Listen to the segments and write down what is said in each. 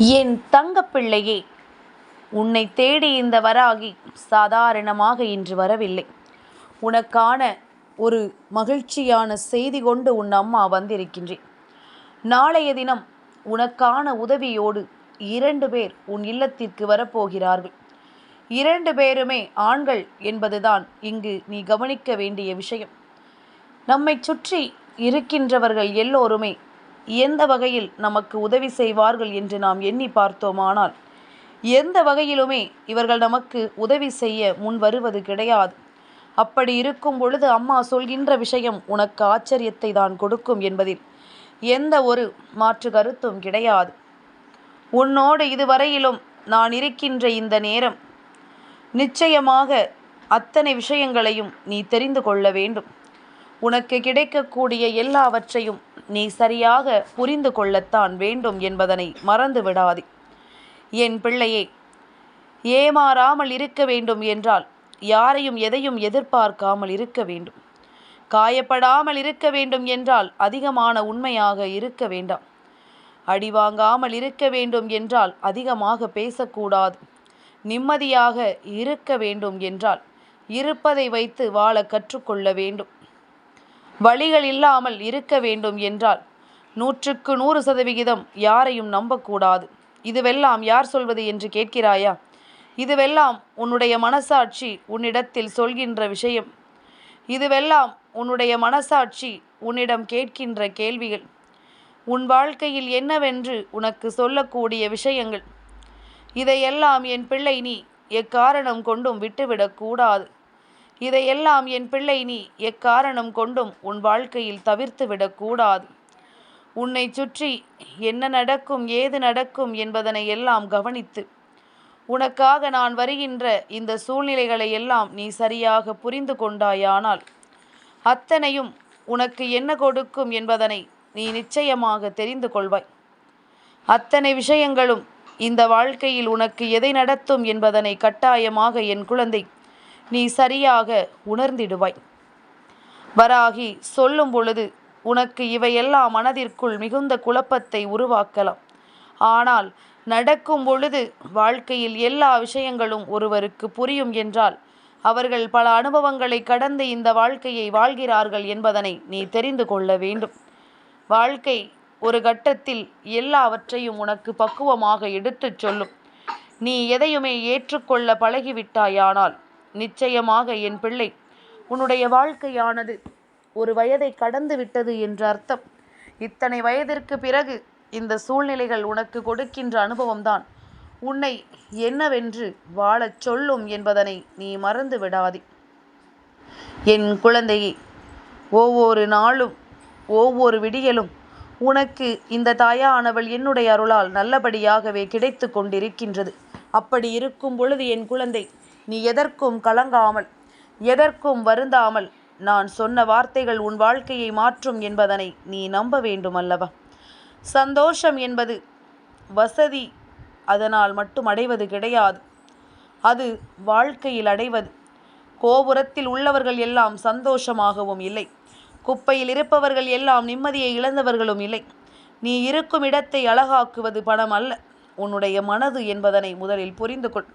என் தங்கப்பிள்ளையே உன்னை தேடி இந்த வராகி சாதாரணமாக இன்று வரவில்லை. உனக்கான ஒரு மகிழ்ச்சியான செய்தி கொண்டு உன் அம்மா வந்திருக்கின்றேன். நாளைய தினம் உனக்கான உதவியோடு இரண்டு பேர் உன் இல்லத்திற்கு வரப்போகிறார்கள். இரண்டு பேருமே ஆண்கள் என்பதுதான் இங்கு நீ கவனிக்க வேண்டிய விஷயம். நம்மை சுற்றி இருக்கின்றவர்கள் எல்லோருமே எந்த வகையில் நமக்கு உதவி செய்வார்கள் என்று நாம் எண்ணி பார்த்தோமானால் எந்த வகையிலுமே இவர்கள் நமக்கு உதவி செய்ய முன் வருவது கிடையாது. அப்படி இருக்கும் பொழுது அம்மா சொல்கின்ற விஷயம் உனக்கு ஆச்சரியத்தை தான் கொடுக்கும் என்பதில் எந்த ஒரு மாற்று கருத்தும் கிடையாது. உன்னோடு இதுவரையிலும் நான் இருக்கின்ற இந்த நேரம் நிச்சயமாக அத்தனை விஷயங்களையும் நீ தெரிந்து கொள்ள வேண்டும். உனக்கு கிடைக்கக்கூடிய எல்லாவற்றையும் நீ சரியாக புரிந்து கொள்ளத்தான் வேண்டும் என்பதனை மறந்து விடாதே. என் பிள்ளையே ஏமாறாமல் இருக்க வேண்டும் என்றால் யாரையும் எதையும் எதிர்பார்க்காமல் இருக்க வேண்டும். காயப்படாமல் இருக்க வேண்டும் என்றால் அதிகமான உண்மையாக இருக்க வேண்டாம். அடி வாங்காமல் இருக்க வேண்டும் என்றால் அதிகமாக பேசக்கூடாது. நிம்மதியாக இருக்க வேண்டும் என்றால் இருப்பதை வைத்து வாழ கற்றுக்கொள்ள வேண்டும். வழிகள் இல்லாமல் இருக்க வேண்டும் என்றால் நூற்றுக்கு நூறு சதவிகிதம் யாரையும் நம்பக்கூடாது. இதுவெல்லாம் யார் சொல்வது என்று கேட்கிறாயா? இதுவெல்லாம் உன்னுடைய மனசாட்சி உன்னிடத்தில் சொல்கின்ற விஷயம். இதுவெல்லாம் உன்னுடைய மனசாட்சி உன்னிடம் கேட்கின்ற கேள்விகள். உன் வாழ்க்கையில் என்னவென்று உனக்கு சொல்லக்கூடிய விஷயங்கள். இதையெல்லாம் என் பிள்ளை நீ எக்காரணம் கொண்டும் விட்டுவிடக்கூடாது. இதையெல்லாம் என் பிள்ளை நீ எக்காரணம் கொண்டும் உன் வாழ்க்கையில் தவிர்த்து விடக்கூடாது உன்னை சுற்றி என்ன நடக்கும் ஏது நடக்கும் என்பதனை எல்லாம் கவனித்து. உனக்காக நான் வருகின்ற இந்த சூழ்நிலைகளை எல்லாம் நீ சரியாக புரிந்து கொண்டாயானால் அத்தனையும் உனக்கு என்ன கொடுக்கும் என்பதனை நீ நிச்சயமாக தெரிந்து கொள்வாய். அத்தனை விஷயங்களும் இந்த வாழ்க்கையில் உனக்கு எதை நடத்தும் என்பதனை கட்டாயமாக என் குழந்தை நீ சரியாக உணர்ந்திடுவாய். வராகி சொல்லும் பொழுது உனக்கு இவையெல்லாம் மனதிற்குள் மிகுந்த குழப்பத்தை உருவாக்கலாம். ஆனால் நடக்கும் பொழுது வாழ்க்கையில் எல்லா விஷயங்களும் ஒருவருக்கு புரியும் என்றால் அவர்கள் பல அனுபவங்களை கடந்து இந்த வாழ்க்கையை வாழ்கிறார்கள் என்பதனை நீ தெரிந்து கொள்ள வேண்டும். வாழ்க்கை ஒரு கட்டத்தில் எல்லாவற்றையும் உனக்கு பக்குவமாக எடுத்துச் சொல்லும். நீ எதையுமே ஏற்றுக்கொள்ள பழகிவிட்டாயானால் நிச்சயமாக என் பிள்ளை உன்னுடைய வாழ்க்கையானது ஒரு வயதை கடந்து விட்டது என்ற அர்த்தம். இத்தனை வயதிற்கு பிறகு இந்த சூழ்நிலைகள் உனக்கு கொடுக்கின்ற அனுபவம்தான். உன்னை என்னவென்று வாழச் சொல்லும் என்பதனை நீ மறந்து விடாதே. என் குழந்தையே ஒவ்வொரு நாளும் ஒவ்வொரு விடியலும் உனக்கு இந்த தாயானவள் என்னுடைய அருளால் நல்லபடியாகவே கிடைத்து கொண்டிருக்கின்றது. அப்படி இருக்கும் பொழுது என் குழந்தை நீ எதற்கும் கலங்காமல் எதற்கும் வருந்தாமல் நான் சொன்ன வார்த்தைகள் உன் வாழ்க்கையை மாற்றும் என்பதனை நீ நம்ப வேண்டும் அல்லவா சந்தோஷம் என்பது வசதி அதனால் மட்டும் அடைவது கிடையாது. அது வாழ்க்கையில் அடைவது. கோபுரத்தில் உள்ளவர்கள் எல்லாம் சந்தோஷமாகவும் இல்லை. குப்பையில் இருப்பவர்கள் எல்லாம் நிம்மதியை இழந்தவர்களும் இல்லை. நீ இருக்கும் இடத்தை அழகாக்குவது பணம் அல்ல உன்னுடைய மனது என்பதனை முதலில் புரிந்து கொள்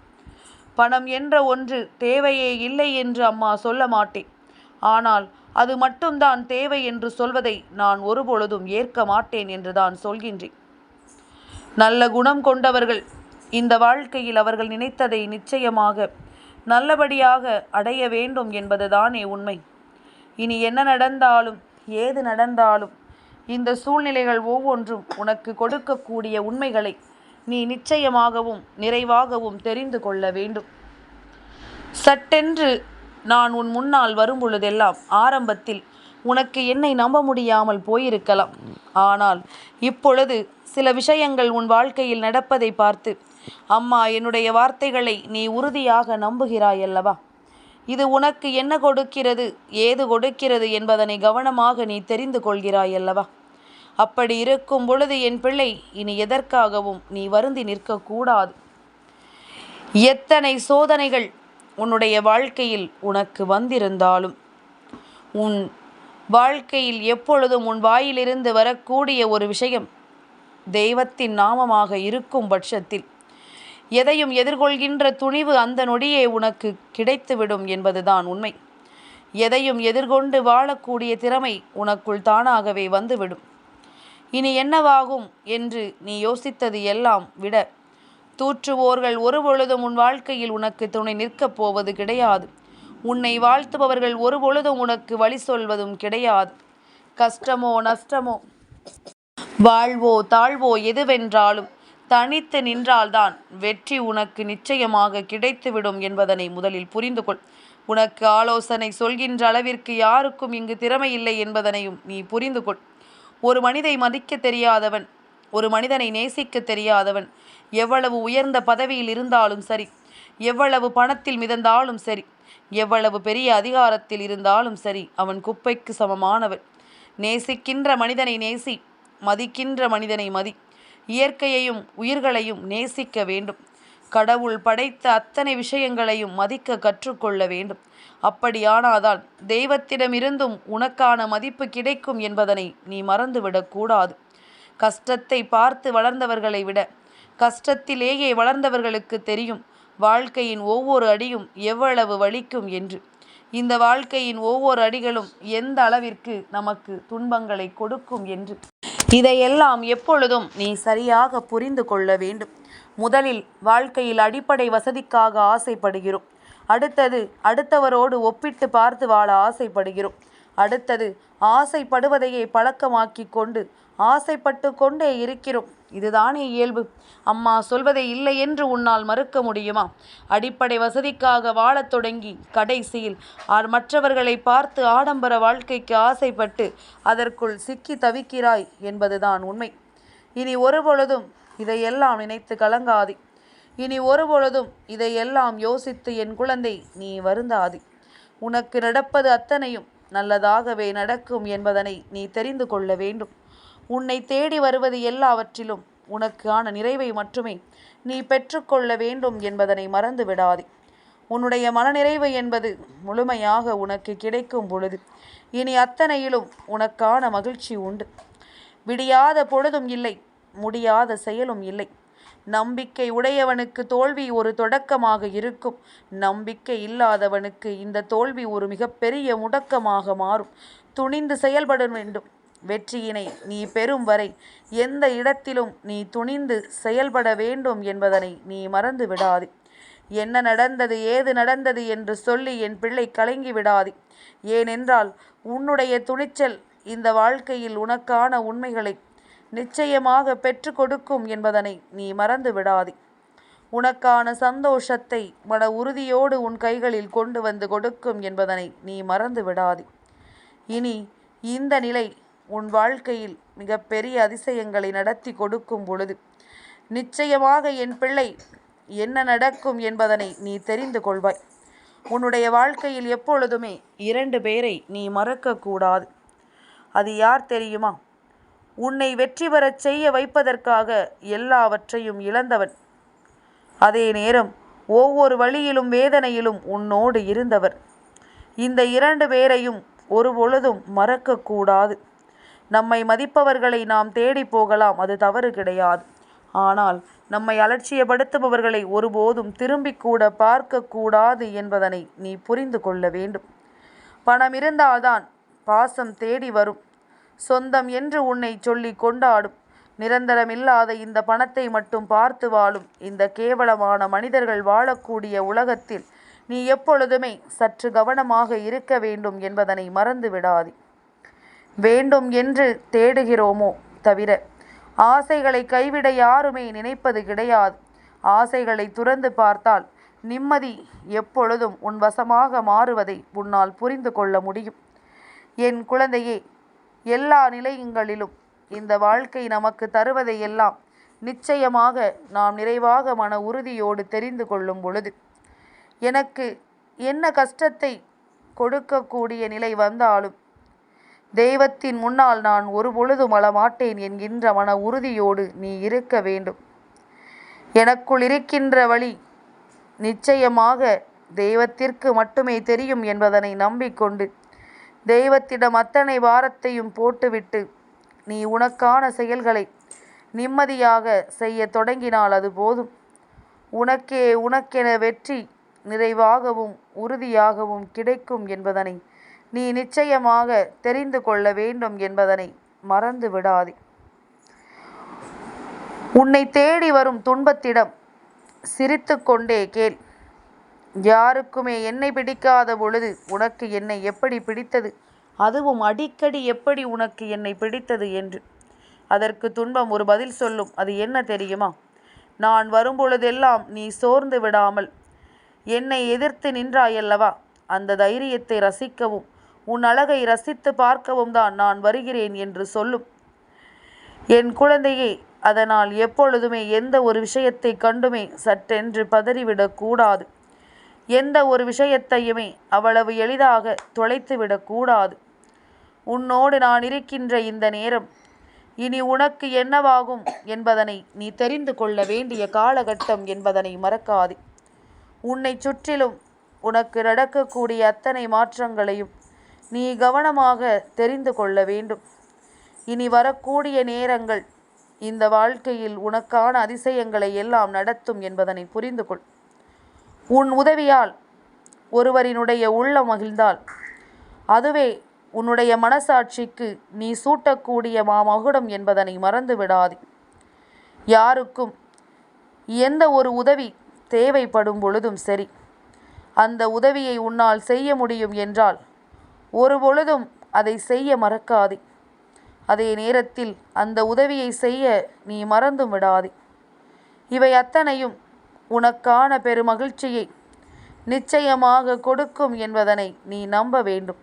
பணம் என்ற ஒன்று தேவையே இல்லை என்று அம்மா சொல்ல மாட்டேன். ஆனால் அது மட்டும்தான் தேவை என்று சொல்வதை நான் ஒருபொழுதும் ஏற்க மாட்டேன் என்று தான் சொல்கின்றேன். நல்ல குணம் கொண்டவர்கள் இந்த வாழ்க்கையில் அவர்கள் நினைத்ததை நிச்சயமாக நல்லபடியாக அடைய வேண்டும் என்பதுதானே உண்மை. இனி என்ன நடந்தாலும் ஏது நடந்தாலும் இந்த சூழ்நிலைகள் ஒவ்வொன்றும் உனக்கு கொடுக்கக்கூடிய உண்மைகளை நீ நிச்சயமாகவும் நிறைவாகவும் தெரிந்து கொள்ள வேண்டும். சட்டென்று நான் உன் முன்னால் வரும் பொழுதெல்லாம் ஆரம்பத்தில் உனக்கு என்னை நம்ப முடியாமல் போயிருக்கலாம். ஆனால் இப்பொழுது சில விஷயங்கள் உன் வாழ்க்கையில் நடப்பதை பார்த்து அம்மா என்னுடைய வார்த்தைகளை நீ உறுதியாக நம்புகிறாய் அல்லவா இது உனக்கு என்ன கொடுக்கிறது ஏது கொடுக்கிறது என்பதனை கவனமாக நீ தெரிந்து கொள்கிறாய் அல்லவா அப்படி இருக்கும் பொழுது என் பிள்ளை இனி எதற்காகவும் நீ வருந்தி நிற்கக்கூடாது. எத்தனை சோதனைகள் உன்னுடைய வாழ்க்கையில் உனக்கு வந்திருந்தாலும் உன் வாழ்க்கையில் எப்பொழுதும் உன் வாயிலிருந்து வரக்கூடிய ஒரு விஷயம் தெய்வத்தின் நாமமாக இருக்கும் பட்சத்தில். எதையும் எதிர்கொள்கின்ற துணிவு அந்த நொடியே உனக்கு கிடைத்துவிடும் என்பதுதான் உண்மை. எதையும் எதிர்கொண்டு வாழக்கூடிய திறமை உனக்குள் தானாகவே வந்துவிடும். இனி என்னவாகும் என்று நீ யோசித்தது எல்லாம் விட தூற்றுவோர்கள் ஒருபொழுதும் உன் வாழ்க்கையில் உனக்கு துணை நிற்கப் போவது கிடையாது. உன்னை வாழ்த்துபவர்கள் ஒருபொழுதும் உனக்கு வழி சொல்வதும் கிடையாது. கஷ்டமோ நஷ்டமோ வாழ்வோ தாழ்வோ எதுவென்றாலும் தனித்து நின்றால்தான் வெற்றி உனக்கு நிச்சயமாக கிடைத்துவிடும் என்பதனை முதலில் புரிந்து கொள். உனக்கு ஆலோசனை சொல்கின்ற அளவிற்கு யாருக்கும் இங்கு திறமை இல்லை என்பதனையும் நீ புரிந்து கொள். ஒரு மனிதை மதிக்க தெரியாதவன் ஒரு மனிதனை நேசிக்க தெரியாதவன் எவ்வளவு உயர்ந்த பதவியில் இருந்தாலும் சரி எவ்வளவு பணத்தில் மிதந்தாலும் சரி எவ்வளவு பெரிய அதிகாரத்தில் இருந்தாலும் சரி அவன் குப்பைக்கு சமமானவன். நேசிக்கின்ற மனிதனை நேசி மதிக்கின்ற மனிதனை மதி. இயற்கையையும் உயிர்களையும் நேசிக்க வேண்டும். கடவுள் படைத்த அத்தனை விஷயங்களையும் மதிக்க கற்றுக்கொள்ள வேண்டும். அப்படியானாதான் தெய்வத்திடமிருந்தும் உனக்கான மதிப்பு கிடைக்கும் என்பதனை நீ மறந்துவிடக்கூடாது கஷ்டத்தை பார்த்து வளர்ந்தவர்களை விட கஷ்டத்திலேயே வளர்ந்தவர்களுக்கு தெரியும் வாழ்க்கையின் ஒவ்வொரு அடியும் எவ்வளவு வலிக்கும் என்று. இந்த வாழ்க்கையின் ஒவ்வொரு அடிகளும் எந்த அளவிற்கு நமக்கு துன்பங்களை கொடுக்கும் என்று. இதையெல்லாம் எப்பொழுதும் நீ சரியாக புரிந்து கொள்ள வேண்டும். முதலில் வாழ்க்கையில் அடிப்படை வசதிக்காக ஆசைப்படுகிறோம். அடுத்தது அடுத்தவரோடு ஒப்பிட்டு பார்த்து வாழ ஆசைப்படுகிறோம். அடுத்தது ஆசைப்படுவதையே பழக்கமாக்கி கொண்டு ஆசைப்பட்டு கொண்டே இருக்கிறோம். இதுதானே இயல்பு. அம்மா சொல்வதை இல்லை என்று உன்னால் மறுக்க முடியுமா? அடிப்படை வசதிக்காக வாழத் தொடங்கி கடைசியில் மற்றவர்களை பார்த்து ஆடம்பர வாழ்க்கைக்கு ஆசைப்பட்டு அதற்குள் சிக்கி தவிக்கிறாய் என்பதுதான் உண்மை. இனி ஒருபொழுதும் இதையெல்லாம் நினைத்து கலங்காதே. இனி ஒருபொழுதும் இதையெல்லாம் யோசித்து என் குழந்தை நீ வருந்தாதி. உனக்கு நடப்பது அத்தனையும் நல்லதாகவே நடக்கும் என்பதனை நீ தெரிந்து கொள்ள வேண்டும். உன்னை தேடி வருவது எல்லாவற்றிலும் உனக்கான நிறைவை மட்டுமே நீ பெற்றுக்கொள்ள வேண்டும் என்பதனை மறந்து விடாதே. உன்னுடைய மனநிறைவு என்பது முழுமையாக உனக்கு கிடைக்கும் பொழுது இனி அத்தனையிலும் உனக்கான மகிழ்ச்சி உண்டு. விடியாத பொழுதும் இல்லை முடியாத செயலும் இல்லை. நம்பிக்கை உடையவனுக்கு தோல்வி ஒரு தொடக்கமாக இருக்கும். நம்பிக்கை இல்லாதவனுக்கு இந்த தோல்வி ஒரு மிகப்பெரிய முடக்கமாக மாறும். துணிந்து செயல்பட வேண்டும். வெற்றியினை நீ பெறும் வரை எந்த இடத்திலும் நீ துணிந்து செயல்பட வேண்டும் என்பதனை நீ மறந்து விடாதே. என்ன நடந்தது ஏது நடந்தது என்று சொல்லி என் பிள்ளை கலங்கி விடாதே. ஏனென்றால் உன்னுடைய துணிச்சல் இந்த வாழ்க்கையில் உனக்கான உண்மைகளை நிச்சயமாக பெற்று கொடுக்கும் என்பதனை நீ மறந்து விடாதே. உனக்கான சந்தோஷத்தை மன உறுதியோடு உன் கைகளில் கொண்டு வந்து கொடுக்கும் என்பதனை நீ மறந்து விடாதே. இனி இந்த நிலை உன் வாழ்க்கையில் மிகப்பெரிய அதிசயங்களை நடத்தி கொடுக்கும் பொழுது நிச்சயமாக என் பிள்ளை என்ன நடக்கும் என்பதனை நீ தெரிந்து கொள்வாய். உன்னுடைய வாழ்க்கையில் எப்பொழுதுமே இரண்டு பேரை நீ மறக்கக்கூடாது. அது யார் தெரியுமா? உன்னை வெற்றி பெறச் செய்ய வைப்பதற்காக எல்லாவற்றையும் இழந்தவன். அதே நேரம் ஒவ்வொரு வழியிலும் வேதனையிலும் உன்னோடு இருந்தவர். இந்த இரண்டு பேரையும் ஒரு பொழுதும் மறக்கக்கூடாது நம்மை மதிப்பவர்களை நாம் தேடி போகலாம் அது தவறு கிடையாது. ஆனால் நம்மை அலட்சியப்படுத்துபவர்களை ஒருபோதும் திரும்பி கூட பார்க்கக்கூடாது என்பதனை நீ புரிந்து கொள்ள வேண்டும். பணம் இருந்தால்தான் பாசம் தேடி வரும். சொந்தம் என்று உன்னை சொல்லி கொண்டாடும். நிரந்தரமில்லாத இந்த பணத்தை மட்டும் பார்த்து வாழும். இந்த கேவலமான மனிதர்கள் வாழக்கூடிய உலகத்தில் நீ எப்பொழுதுமே சற்று கவனமாக இருக்க வேண்டும் என்பதனை மறந்து விடாதே. வேண்டும் என்று தேடுகிறோமோ தவிர ஆசைகளை கைவிட யாருமே நினைப்பது கிடையாது. ஆசைகளை துறந்து பார்த்தால் நிம்மதி எப்பொழுதும் உன் வசமாக மாறுவதை உன்னால் புரிந்து கொள்ள முடியும். என் குழந்தையே எல்லா நிலையங்களிலும் இந்த வாழ்க்கை நமக்கு தருவதை எல்லாம் நிச்சயமாக நாம் நிறைவாக மன உறுதியோடு தெரிந்து கொள்ளும் பொழுது எனக்கு என்ன கஷ்டத்தை கொடுக்கக்கூடிய நிலை வந்தாலும் தெய்வத்தின் முன்னால் நான் ஒரு பொழுதும் அழமாட்டேன் என்கின்ற மன உறுதியோடு நீ இருக்க வேண்டும். எனக்குள் இருக்கின்ற வழி நிச்சயமாக தெய்வத்திற்கு மட்டுமே தெரியும் என்பதனை நம்பிக்கொண்டு தெய்வத்திடம் அத்தனை வாரத்தையும் போட்டுவிட்டு நீ உனக்கான செயல்களை நிம்மதியாக செய்ய தொடங்கினால் அது போதும். உனக்கே உனக்கென வெற்றி நிறைவாகவும் உறுதியாகவும் கிடைக்கும் என்பதனை நீ நிச்சயமாக தெரிந்து கொள்ள வேண்டும் என்பதனை மறந்து விடாதே. உன்னை தேடி வரும் துன்பத்திடம் சிரித்து கொண்டே கேள். யாருக்குமே என்னை பிடிக்காத பொழுது உனக்கு என்னை எப்படி பிடித்தது? அதுவும் அடிக்கடி எப்படி உனக்கு என்னை பிடித்தது என்று. அதற்கு துன்பம் ஒரு பதில் சொல்லும். அது என்ன தெரியுமா? நான் வரும்பொழுதெல்லாம் நீ சோர்ந்து விடாமல் என்னை எதிர்த்து நின்றாயல்லவா? அந்த தைரியத்தை ரசிக்கவும் உன் அழகை ரசித்து பார்க்கவும் தான் நான் வருகிறேன் என்று சொல்லும். என் குழந்தையே அதனால் எப்பொழுதுமே எந்த ஒரு விஷயத்தை கண்டுமே சட்டென்று பதறிவிடக்கூடாது. எந்த ஒரு விஷயத்தையுமே அவ்வளவு எளிதாக தொலைத்து விடக்கூடாது உன்னோடு நான் இருக்கின்ற இந்த நேரம் இனி உனக்கு என்னவாகும் என்பதனை நீ தெரிந்து கொள்ள வேண்டிய காலகட்டம் என்பதனை மறக்காது. உன்னை சுற்றிலும் உனக்கு நடக்கக்கூடிய அத்தனை மாற்றங்களையும் நீ கவனமாக தெரிந்து கொள்ள வேண்டும். இனி வரக்கூடிய நேரங்கள் இந்த வாழ்க்கையில் உனக்கான அதிசயங்களை எல்லாம் நடத்தும் என்பதனை புரிந்து கொள் உன் உதவியால் ஒருவரினுடைய உள்ளம் மகிழ்ந்தால் அதுவே உன்னுடைய மனசாட்சிக்கு நீ சூட்டக்கூடிய மாமகுடம் என்பதனை மறந்து விடாதே யாருக்கும் எந்த ஒரு உதவி தேவைப்படும் பொழுதும் சரி அந்த உதவியை உன்னால் செய்ய முடியும் என்றால் ஒரு பொழுதும் அதை செய்ய மறக்காதே. அதே நேரத்தில் அந்த உதவியை செய்ய நீ மறந்தும் விடாதே. இவை அத்தனையும் உனக்கான பெருமகிழ்ச்சியை நிச்சயமாக கொடுக்கும் என்பதனை நீ நம்ப வேண்டும்.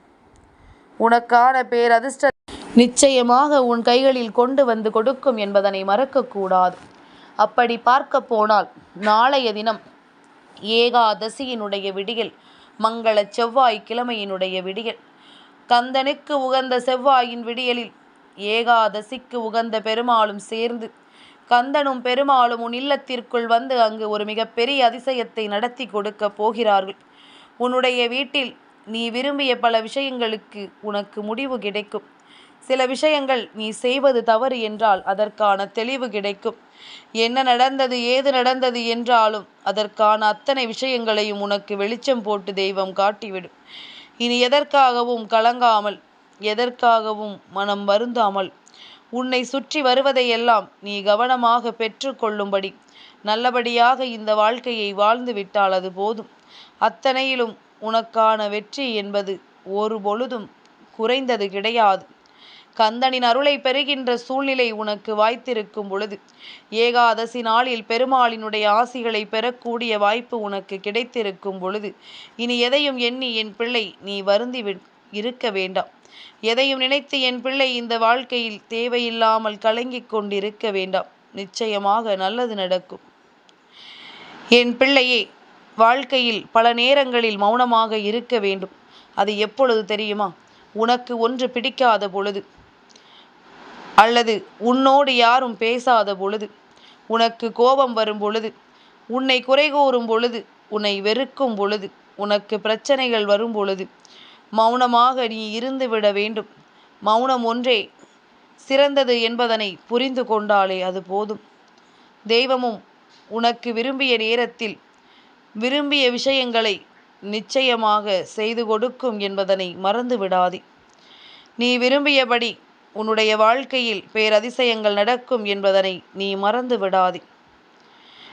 உனக்கான பேரதிர்ஷ்ட நிச்சயமாக உன் கைகளில் கொண்டு வந்து கொடுக்கும் என்பதனை மறக்கக்கூடாது. அப்படி பார்க்க போனால் நாளைய தினம் ஏகாதசியினுடைய விடியல் மங்கள செவ்வாய் கிழமையினுடைய விடியல் கந்தனுக்கு உகந்த செவ்வாயின் விடியலில் ஏகாதசிக்கு உகந்த பெருமாளும் சேர்ந்து கந்தனும் பெருமாளும் உன் இல்லத்திற்குள் வந்து அங்கு ஒரு மிகப்பெரிய அதிசயத்தை நடத்தி கொடுக்க போகிறார்கள். உன்னுடைய வீட்டில் நீ விரும்பிய பல விஷயங்களுக்கு உனக்கு முடிவு கிடைக்கும். சில விஷயங்கள் நீ செய்வது தவறு என்றால் அதற்கான தெளிவு கிடைக்கும். என்ன நடந்தது ஏது நடந்தது என்றாலும் அதற்கான அத்தனை விஷயங்களையும் உனக்கு வெளிச்சம் போட்டு தெய்வம் காட்டிவிடும். இனி எதற்காகவும் கலங்காமல் எதற்காகவும் மனம் வருந்தாமல் உன்னை சுற்றி வருவதையெல்லாம் நீ கவனமாக பெற்றுக்கொள்ளும்படி. நல்லபடியாக இந்த வாழ்க்கையை வாழ்ந்து விட்டால் அது போதும். அத்தனையிலும் உனக்கான வெற்றி என்பது ஒரு பொழுதும் குறைந்தது கிடையாது. கந்தனின் அருளை பெறுகின்ற சூழ்நிலை உனக்கு வாய்த்திருக்கும் பொழுது ஏகாதசி நாளில் பெருமாளினுடைய ஆசிகளை பெறக்கூடிய வாய்ப்பு உனக்கு கிடைத்திருக்கும் பொழுது இனி எதையும் எண்ணி என் பிள்ளை நீ வருந்தி இருக்க வேண்டாம். எதையும் நினைத்து என் பிள்ளை இந்த வாழ்க்கையில் தேவையில்லாமல் கலங்கிக் கொண்டிருக்க வேண்டாம். நிச்சயமாக நல்லது நடக்கும். என் பிள்ளையே வாழ்க்கையில் பல நேரங்களில் மௌனமாக இருக்க வேண்டும். அது எப்பொழுது தெரியுமா? உனக்கு ஒன்று பிடிக்காத பொழுது அல்லது உன்னோடு யாரும் பேசாத பொழுது உனக்கு கோபம் வரும் பொழுது உன்னை குறை கூறும் பொழுது உன்னை வெறுக்கும் பொழுது உனக்கு பிரச்சனைகள் வரும் பொழுது மௌனமாக நீ இருந்து விட வேண்டும். மௌனம் ஒன்றே சிறந்தது என்பதனை புரிந்து கொண்டாலே அது போதும். தெய்வமும் உனக்கு விரும்பிய நேரத்தில் விரும்பிய விஷயங்களை நிச்சயமாக செய்து கொடுக்கும் என்பதனை மறந்து விடாதே. நீ விரும்பியபடி உன்னுடைய வாழ்க்கையில் பேரதிசயங்கள் நடக்கும் என்பதனை நீ மறந்து விடாதே.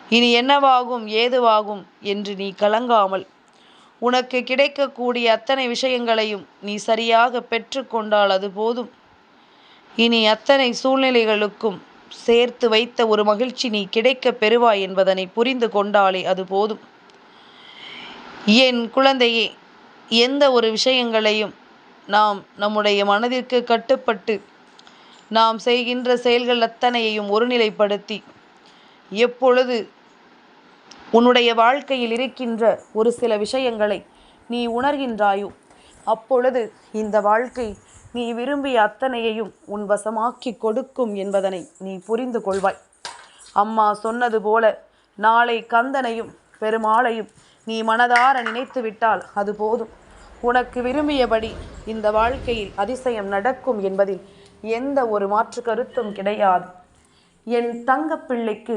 இனி என்னவாகும் ஏதுவாகும் என்று நீ கலங்காமல் உனக்கு கிடைக்கக்கூடிய அத்தனை விஷயங்களையும் நீ சரியாக பெற்றுக்கொண்டால் அது போதும். இனி அத்தனை சூழ்நிலைகளுக்கும் சேர்த்து வைத்த ஒரு மகிழ்ச்சி நீ கிடைக்க பெறுவாய் என்பதனை புரிந்து கொண்டாலே அது போதும். என் குழந்தையே எந்த ஒரு விஷயங்களையும் நாம் நம்முடைய மனதிற்கு கட்டுப்பட்டு நாம் செய்கின்ற செயல்கள் அத்தனையையும் ஒருநிலைப்படுத்தி எப்பொழுது உன்னுடைய வாழ்க்கையில் இருக்கின்ற ஒரு சில விஷயங்களை நீ உணர்கின்றாயோ அப்பொழுது இந்த வாழ்க்கை நீ விரும்பிய அத்தனையையும் உன் வசமாக்கி கொடுக்கும் என்பதனை நீ புரிந்து கொள்வாய். அம்மா சொன்னது போல நாளை கந்தனையும் பெருமாளையும் நீ மனதார நினைத்து விட்டால் அது போதும். உனக்கு விரும்பியபடி இந்த வாழ்க்கையில் அதிசயம் நடக்கும் என்பதில் எந்த ஒரு மாற்று கருத்தும் கிடையாது. என் தங்கப்பிள்ளைக்கு